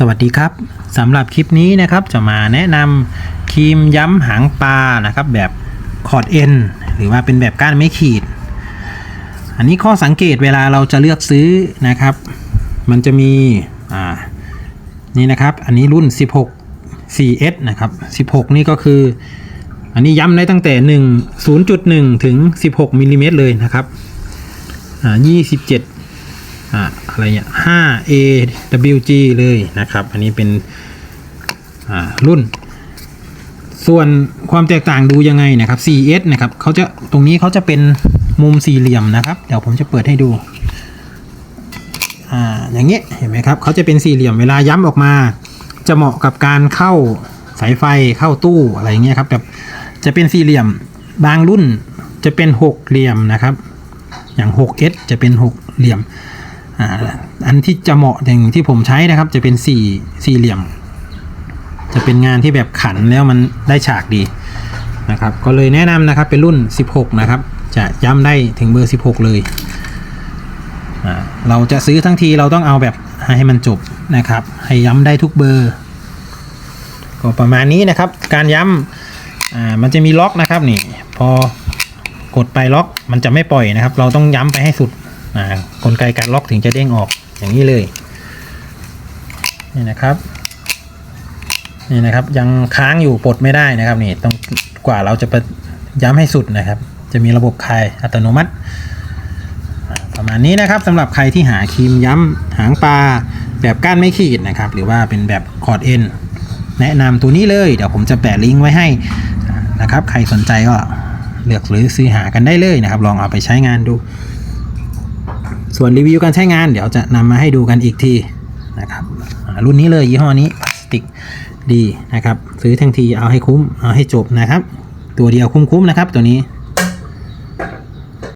สวัสดีครับสำหรับคลิปนี้นะครับจะมาแนะนำครีมย้ำหางปลานะครับแบบคอร์ดเอ็นหรือว่าเป็นแบบก้านไม่ขีด อันนี้ข้อสังเกตเวลาเราจะเลือกซื้อนะครับ มันจะมีอ่านี่นะครับอันนี้รุ่น 16 4S นะครับ 16 นี่ก็คือ อันนี้ย้ำได้ตั้งแต่ 1 0.1 ถึง 16มิลลิเมตรเลยนะครับอ่า27 อ่าอะไรเนี่ย 5AWG เลยนะครับ อันนี้เป็นอ่ารุ่น ส่วนความแตกต่างดูยังไงนะครับ 4S นะครับเขาจะตรงนี้เขาจะเป็นมุมสี่เหลี่ยมนะครับ เดี๋ยวผมจะเปิดให้ดูอ่าอย่างเงี้ยเห็นไหมครับเขาจะเป็นสี่เหลี่ยมเวลาย้ำออกมา จะเหมาะกับการเข้าสายไฟเข้าตู้อะไรเงี้ยครับแบบจะเป็นสี่เหลี่ยมบางรุ่นจะเป็นหกเหลี่ยมนะครับ อย่าง 6S จะเป็นหกเหลี่ยม อ่าอันที่จะเหมาะอย่างที่ผมใช้นะครับ จะเป็นสี่สี่เหลี่ยม จะเป็นงานที่แบบขันแล้วมันได้ฉากดีนะครับ ก็เลยแนะนำนะครับเป็นรุ่น 16 นะครับ จะย้ำได้ถึงเบอร์ 16 เลยเราจะซื้อทั้งทีเราต้องเอาแบบให้มันจบนะครับ ให้ย้ำได้ทุกเบอร์ ก็ประมาณนี้นะครับ การย้ำมันจะมีล็อกนะครับนี่ พอกดไปล็อกมันจะไม่ปล่อยนะครับ เราต้องย้ำไปให้สุด กลไกการล็อกถึงจะเด้งออกอย่างนี้เลยนี่นะครับนี่นะครับยังค้างอยู่ปลดไม่ได้นะครับนี่ต้องกว่าเราจะไปย้ำให้สุดนะครับ จะมีระบบคลายอัตโนมัติ ประมาณนี้นะครับสำหรับใครที่หาครีมย้ำหางปลาแบบก้านไม่ขีดนะครับ หรือว่าเป็นแบบคอร์ดเอ็นแนะนำตัวนี้เลย เดี๋ยวผมจะแปะลิงก์ไว้ให้นะครับ ใครสนใจก็เลือกหรือซื้อหากันได้เลยนะครับ ลองเอาไปใช้งานดู ส่วนรีวิวการใช้งานเดี๋ยวจะนำมาให้ดูกันอีกทีนะครับรุ่นนี้เลยยี่ห้อนี้พลาสติกดีนะครับ ซื้อทั้งทีเอาให้คุ้มเอาให้จบนะครับ ตัวเดียวคุ้มๆนะครับตัวนี้